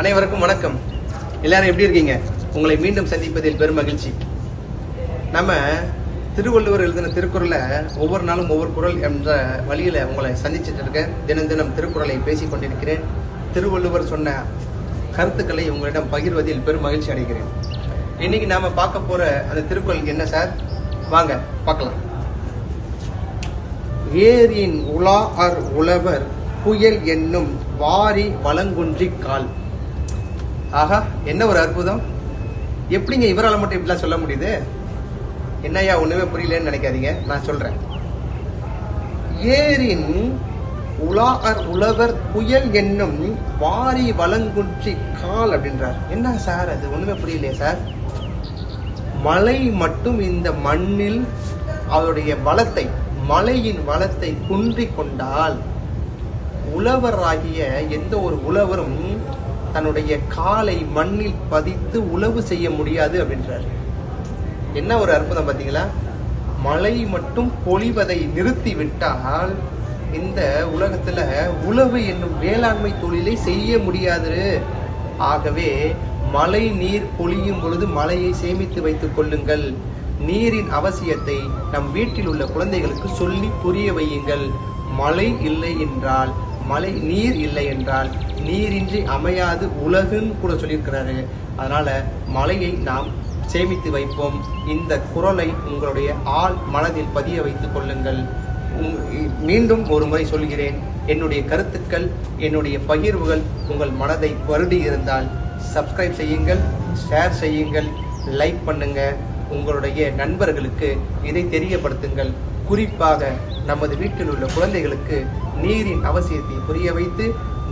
அனைவருக்கும் வணக்கம். எல்லாரும் எப்படி இருக்கீங்க? உங்களை மீண்டும் சந்திப்பதில் பெரும் மகிழ்ச்சி. நம்ம திருவள்ளுவர் எழுதின திருக்குறளை ஒவ்வொரு நாளும் ஒவ்வொரு குரல் என்ற வழியில உங்களை சந்திச்சிட்டு இருக்கேன். தினம் தினம் திருக்குறளை பேசி கொண்டிருக்கிறேன். திருவள்ளுவர் சொன்ன கருத்துக்களை உங்களிடம் பகிர்வதில் பெரும் மகிழ்ச்சி அடைகிறேன். இன்னைக்கு நாம பார்க்க போற அந்த திருக்குறள் என்ன சார்? வாங்க பார்க்கலாம். ஏரியின் உலா அர் உழவர் புயல் என்னும் வாரி வளங்குன்றி கால். ஆஹா என்ன ஒரு அற்புதம்? எப்படிங்க இவரால் மட்டும் இப்படிலாம் சொல்ல முடியுது? என்னய்யா ஒண்ணுமே புரியலன்னு நினைக்காதீங்க. நான் சொல்றேன். ஏரின் உலா அர் உழவர் புயல் என்னும் வாரி வளங்குன்றி கால் அப்படின்றார். என்ன சார் அது? ஒண்ணுமே புரியலையே சார். மழை மட்டும் இந்த மண்ணில் அவருடைய வளத்தை மலையின் வளத்தை குன்றிக் கொண்டால் உழவராகிய எந்த ஒரு உழவரும் தன்னுடைய காலை மண்ணில் பதித்து உழவு செய்ய முடியாது அப்படின்றார். என்ன ஒரு அற்புதம் பார்த்தீங்களா? மழை மட்டும் பொழிவதை நிறுத்தி விட்டால் இந்த உலகத்துல உழவு என்னும் வேளாண்மை தொழிலை செய்ய முடியாது ஆகவே மழை நீர் பொழியும் பொழுது மழையை சேமித்து வைத்துக் கொள்ளுங்கள். நீரின் அவசியத்தை நம் வீட்டில் உள்ள குழந்தைகளுக்கு சொல்லி புரிய வையுங்கள். மழை இல்லை என்றால் மழை நீர் இல்லை என்றால் நீரின்றி அமையாது உலகுன்னு கூட சொல்லியிருக்கிறாரு. அதனால மழையை நாம் சேமித்து வைப்போம். இந்த குரலை உங்களுடைய ஆள் மனதில் பதிய வைத்துக் கொள்ளுங்கள். உங்- மீண்டும் ஒரு முறை சொல்கிறேன் என்னுடைய கருத்துக்கள் என்னுடைய பகிர்வுகள் உங்கள் மனதை வருடி இருந்தால் சப்ஸ்கிரைப் செய்யுங்கள் ஷேர் செய்யுங்கள் லைக் பண்ணுங்க. உங்களுடைய நண்பர்களுக்கு இதை தெரியப்படுத்துங்கள். குறிப்பாக நமது வீட்டில் உள்ள குழந்தைகளுக்கு நீரின் அவசியத்தை புரிய வைத்து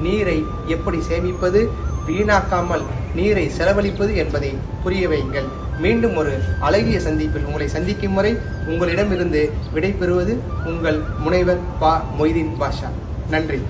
நீரை எப்படி சேமிப்பது வீணாக்காமல் நீரை செலவழிப்பது என்பதை புரிய வையுங்கள். மீண்டும் ஒரு அழகிய சந்திப்பில் உங்களை சந்திக்கும் வரை உங்களிடமிருந்து விடைபெறுவது உங்கள் முனைவர் பா மொய்தீன் பாஷா. நன்றி.